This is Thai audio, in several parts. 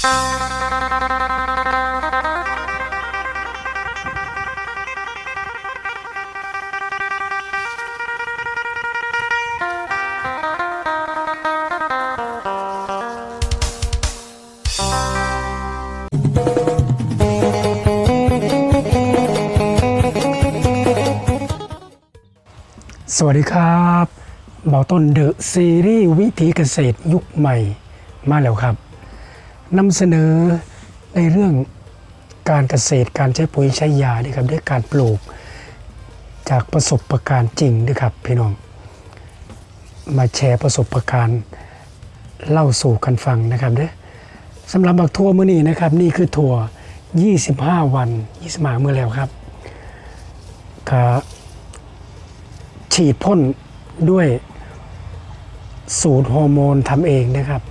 สวัสดีครับเบาต้นเดอะซีรีส์วิถีเกษตรยุคใหม่มาแล้วครับ นำเสนอในเรื่องการเกษตรการใช้ปุ๋ยใช้ยาด้วยครับด้วยการปลูกจากประสบการณ์จริงด้วยครับพี่น้องมาแชร์ประสบการณ์เล่าสู่กันฟังนะครับเด้อสำหรับบักทั่วมื้อนี้นะครับ นี่คือถั่ว 25 วัน25มื้อแล้วครับครับฉีดพ่นด้วยสูตรฮอร์โมนทำเองนะครับ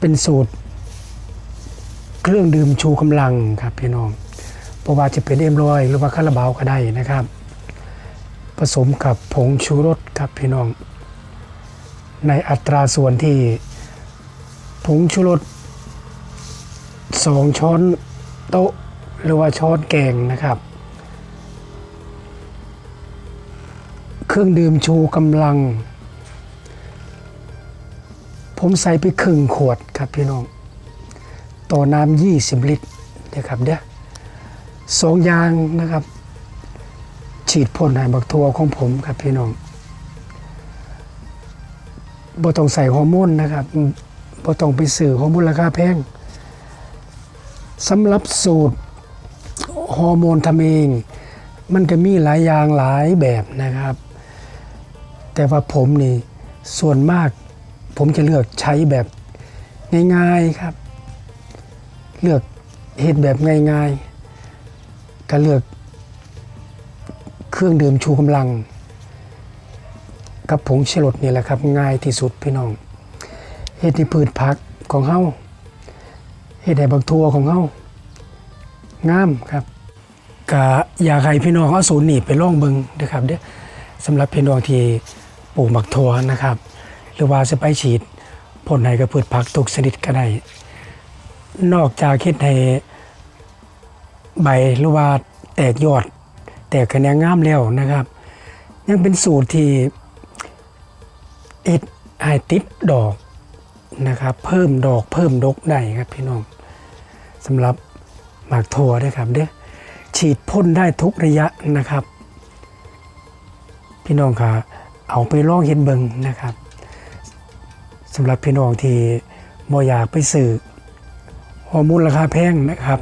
เป็นสูตร เครื่องดื่มชูกำลังครับพี่น้องเพราะว่าจะเป็นเอ็มรอยหรือว่าคาราบาวก็ได้นะครับ ผสมกับผงชูรสครับพี่น้อง ในอัตราส่วนที่ ผงชูรสสองช้อนโต๊ะหรือว่าช้อนแกงนะครับ เครื่องดื่มชูกำลัง ผมใส่ไปครึ่งขวดครับพี่น้อง ต่อน้ำ20ลิตรนะครับเด้อสองยางนะครับ ฉีดพ่นให้บักทัวของผมครับพี่น้องบ่ต้องใส่ฮอร์โมนนะครับบ่ต้องไปซื้อฮอร์โมนราคาแพงสำหรับสูตรฮอร์โมนทำเอง มันก็มีหลายอย่างหลายแบบนะครับ แต่ว่าผมนี่ส่วนมาก ผมจะเลือกใช้แบบง่ายๆครับ เลือกเห็ดแบบง่ายๆก็เลือกเครื่องดื่มชูกำลัง กับผงชรดนี่แหละครับ ง่ายที่สุดพี่น้องเห็ดที่พืชผักของเฮาเห็ดในบักทัวของเฮางามครับกะอยากให้พี่น้องเอาศูนย์นี่ไปล่องเบิงนะครับเด้อสำหรับพี่น้องที่ปลูกบักทัวนะครับ รือว่าจะไปฉีดพ่นให้กับพืชผักทุกชนิดก็ได้ นอกจากเฮ็ดให้ใบหรือว่าแตกยอด แตกคะแนนงามแล้วนะครับ ยังเป็นสูตรที่เอ็ดไอติดดอกนะครับ เพิ่มดอกเพิ่มดกได้ครับพี่น้องสำหรับหมากถั่วด้วยครับเด้อฉีดพ่นได้ทุกระยะนะครับ พี่น้องค่ะเอาไปลองเห็นเบิงนะครับ สำหรับพี่น้องที่บ่อยากไปซื้อฮอร์โมนราคาแพงนะครับ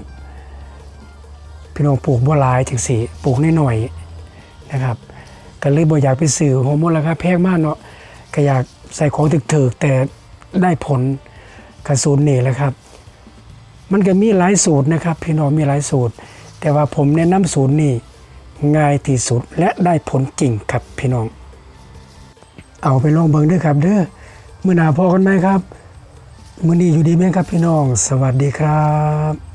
พี่น้องปลูกบัวลายถึงสีปลูกน้อยๆนะครับ ก็เลยบ่อยากไปซื้อฮอร์โมนราคาแพงมากเนาะก็อยากใส่ของถึกๆแต่ได้ผลกระสูนนี่แหละครับ มันก็มีหลายสูตรนะครับ พี่น้องมีหลายสูตร แต่ว่าผมแนะนำสูตรนี้ง่ายที่สุดและได้ผลจริงครับพี่น้อง เอาไปลองเบิ่งด้วยครับเด้อ มื่อหนาพอกันไหมครับ มื่อนี้อยู่ดีไหมครับพี่น้อง สวัสดีครับ